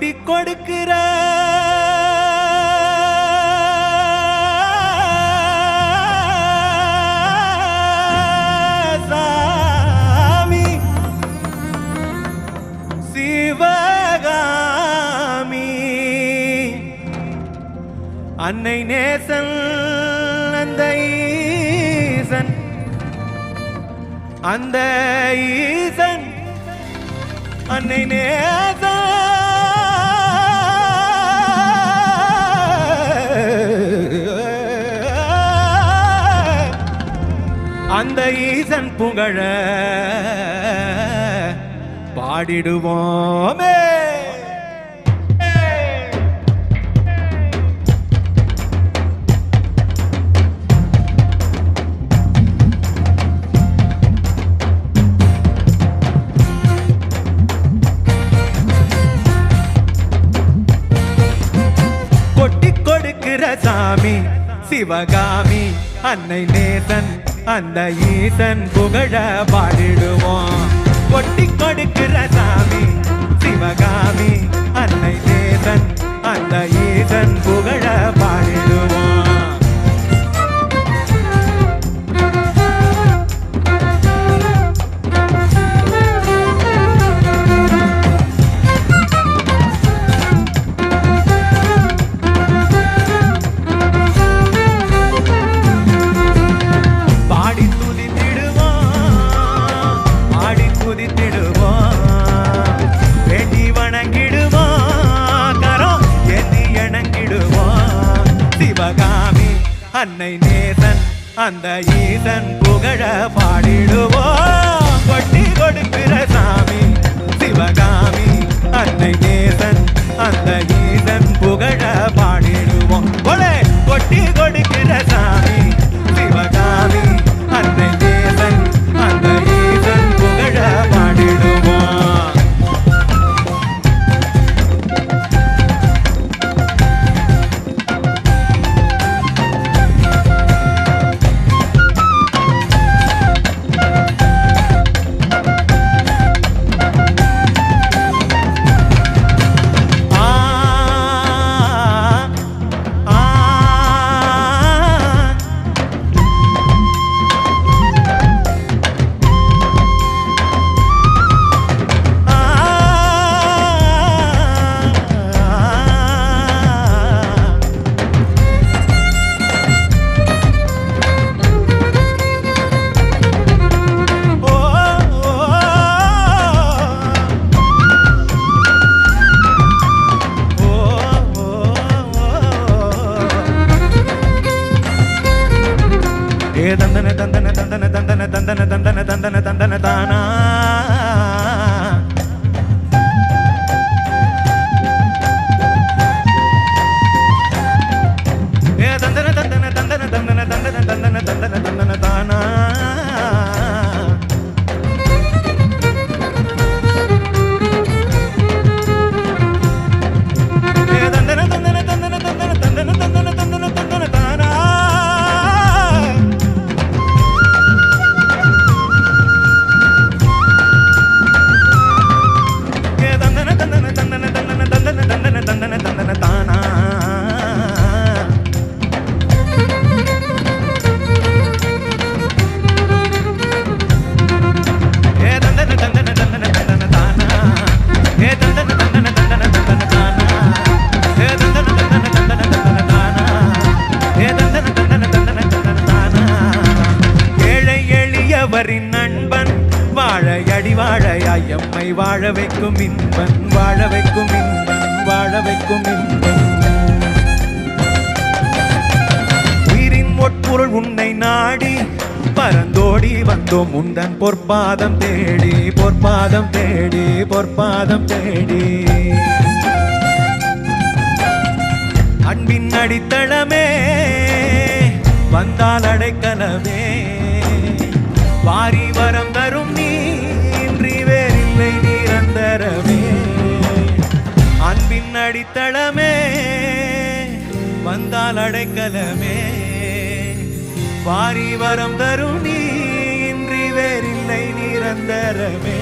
கொட்டி கொடுக்கிற சாமி சிவகாமி. அன்னை நேசன் அந்த ஈசன். அந்த ஈசன் அன்னை நேசன். அந்த ஈசன் புகழ பாடிடுவோமே. கொட்டி கொடுக்கிற சாமி சிவகாமி அன்னை நேசன். அந்த ஈசன் புகழ பாடிடுவோம். கொட்டி கொடுக்கிற சாமி சிவகாமி அன்னை தேசன் அந்த ஈசன் புகழ அன்னை நேசன் அந்த ஈசன் புகழ பாடிடுவோம் கொட்டி கொடுக்கிற சாமி சிவகாமி. அன்னை நேசன் அந்த ஈசன் புகழ பாடிடுவோம். கொலை கொட்டி கொடுக்கிற தந்தன தந்தன தந்தன தந்தன தந்தன தந்தன தந்தன தானா? வாழ வைக்கும் இன்பன் வாழ வைக்கும் இன்பன் வாழ வைக்கும் இன்பன் உயிரின் ஒட்பொருள் உன்னை நாடி பரந்தோடி வந்தோம் உந்தன் பொற்பாதம் தேடி பொற்பாதம் தேடி பொற்பாதம் தேடி. அன்பின் அடித்தளமே வந்தால் அடைக்கலமே. வாரி வரம் தரும் நீ அடித்தளமே வந்தால் அடைக்கலமே. வாரி வரம் தரும் நீ இன்றி வேறில்லை நிரந்தரமே.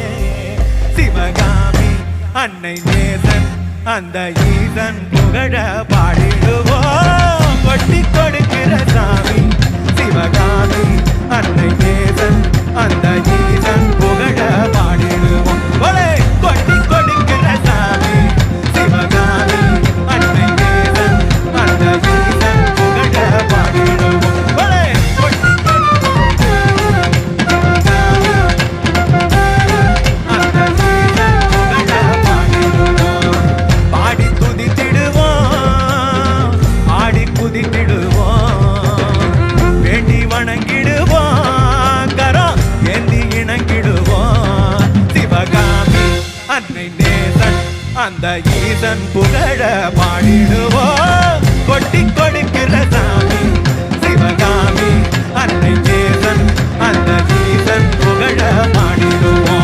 சிவகாமி அன்னை நேசன் அந்த ஈசன் புகழ ஈசன் அந்த ஈசன் புகழ பாடிடுவோம் கொட்டி கொடுக்கிற சாமி சிவகாமி அன்னை ஈசன் அந்த ஈசன் புகழ பாடிடுவோம்